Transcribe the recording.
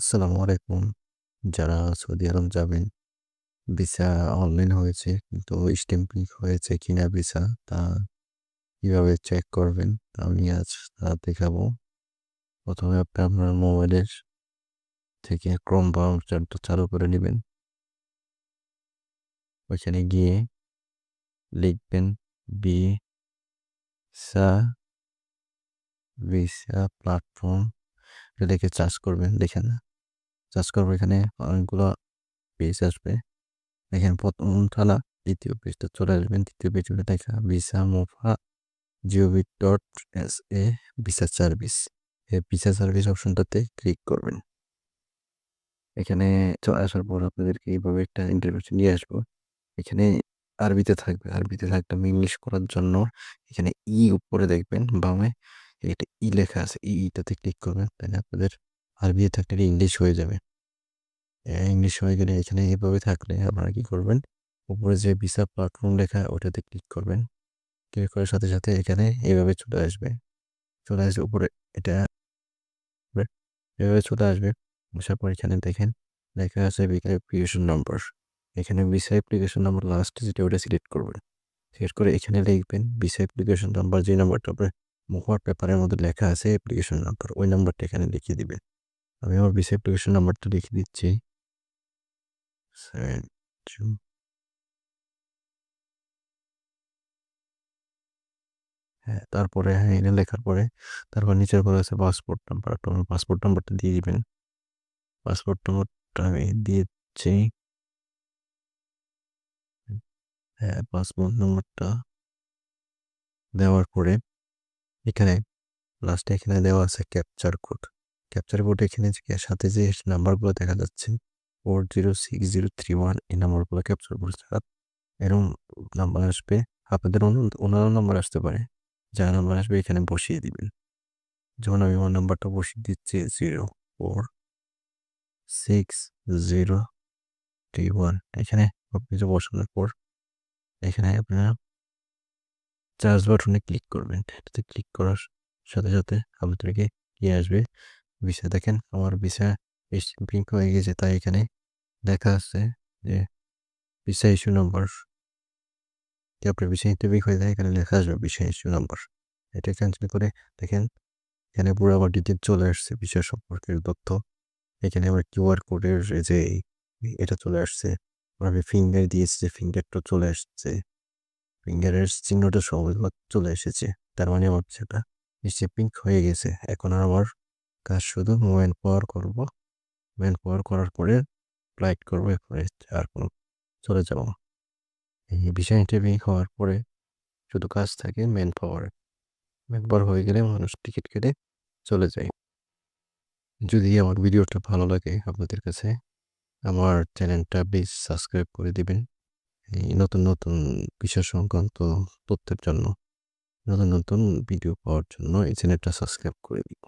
আসসালামু আলাইকুম। যারা সৌদি আরব যাবেন, ভিসা অনলাইন হয়েছে কিন্তু স্ট্যাম্পিং হয়েছে কিনা ভিসা তা কীভাবে চেক করবেন আমি আজ তা দেখাবো। প্রথমে আপনি আপনার মোবাইলের থেকে ক্রোম ব্রাউজারটা চালু করে নেবেন। ওইখানে গিয়ে লিখবেন ভিসা ভিসা প্ল্যাটফর্ম এটা লিখে সার্চ করবেন দেখেন সার্চ করব এখানে। অনেকগুলো পেজ আসবে। দেখেন প্রথম থানা দ্বিতীয় পেজটা চলে আসবেন তৃতীয় পেজ দেখা, visa, MOFA, gov dot S A, visa service. এই ভিসা সার্ভিস অপশনটাতে ক্লিক করবেন। এখানে চলে আসার পর আপনাদেরকে এইভাবে একটা ইন্টারভিউ নিয়ে আসব। এখানে আরবিতে থাকবে। আরবিতে থাকলে আমি ইংলিশ করার জন্য। এখানে ই উপরে দেখবেন, বামে এটা ই লেখা আছে। ইটাতে ক্লিক করবেন। তাহলে আপনাদের আরবিতে থাকলে ইংলিশ হয়ে যাবে। ইংলিশ হয়ে গেলে এখানে এভাবে থাকলে আপনারা কি করবেন? উপরে যে ভিসা প্ল্যাটফর্ম লেখা, ওটাতে ক্লিক করবেন। ক্লিক করার সাথে সাথে এখানে এইভাবে চলে আসবে। চলে আসবে উপরে এটা এভাবে চলে আসবে। আসার পর এখানে দেখেন, লেখা আছে অ্যাপ্লিকেশন নম্বর এখানে ভিসা অ্যাপ্লিকেশন নাম্বার লাস্টে যেটা, ওটা সিলেক্ট করবেন। সিলেক্ট করে এখানে লিখবেন ভিসা অ্যাপ্লিকেশন নাম্বার যে নাম্বারটা আপনার মুখার পেপারের মধ্যে লেখা আছে অ্যাপ্লিকেশন নাম্বার ওই নাম্বারটা এখানে লিখিয়ে দিবেন। আমি আমার ভিসা অ্যাপ্লিকেশন নাম্বারটা লিখে দিচ্ছি। হ্যাঁ তারপরে হ্যাঁ এটা লেখার পরে তারপর নিচের পরে আছে পাসপোর্ট নাম্বার আপনার পাসপোর্ট নাম্বারটা দিয়ে দিবেন। পাসপোর্ট নাম্বারটা আমি দিয়েছি। হ্যাঁ পাসপোর্ট নাম্বারটা দেওয়ার পরে এখানে লাস্টে এখানে দেওয়া আছে ক্যাপচার কোড ক্যাপচার কোড এখানে সাথে যে নাম্বারগুলো দেখা যাচ্ছে four zero six zero three one এই নাম্বারগুলো ক্যাপচার করে ছাড়া এরকম নাম্বার আসবে। আপনাদের অন্য, অন্যান্য নাম্বার আসতে পারে। যা নাম্বার আসবে এখানে বসিয়ে দিবেন। যেমন আমি আমার নাম্বারটা বসিয়ে দিচ্ছি zero four six zero three one এখানে সব কিছু বসানোর পর এখানে আপনারা চার্জ বাটনে ক্লিক করবেন। এটাতে ক্লিক করার সাথে সাথে আপনাদেরকে কি আসবে? ভিসা দেখেন, আমার ভিসা স্ট্যাম্পিং হয়ে গেছে, তাই এখানে লেখা আছে যে ভিসা ইস্যু নম্বর আপনার ভিসা ইন্টারভিউ হয়ে যায়, এখানে লেখা আসবে ভিসা ইস্যু নম্বর এটা ক্যান্সেল করে দেখেন, এখানে পুরো আবার ডিটেল চলে আসছে ভিসা সম্পর্কের তথ্য। এখানে আমার কিউআর কোডের যে এটা চলে আসছে আমি ফিঙ্গার দিয়েছি যে ফিঙ্গারটা চলে আসছে। ফিঙ্গারের চিহ্নটা সবুজ চলে এসেছে, তার মানে আমার সেটা নিশ্চয় পিঙ্ক হয়ে গেছে। এখন আর আমার কাজ শুধু মোবাইল পাওয়ার করব। মোবাইল পাওয়ার করার পরে ফ্লাইট করব, এরপরে আর কোনো চলে যাব এই বিষয় ইন্টারভিউ হওয়ার পরে শুধু কাজ থাকে ম্যান পাওয়ার ম্যান পাওয়ার হয়ে গেলে মানুষ টিকিট কেটে চলে যায়। যদি আমার ভিডিওটা ভালো লাগে আপনাদের কাছে, আমার চ্যানেলটা প্লিজ সাবস্ক্রাইব করে দিবেন। এই নতুন নতুন বিষয় সংক্রান্ত তথ্যের জন্য, নতুন নতুন ভিডিও পাওয়ার জন্য এই চ্যানেলটা সাবস্ক্রাইব করে দিন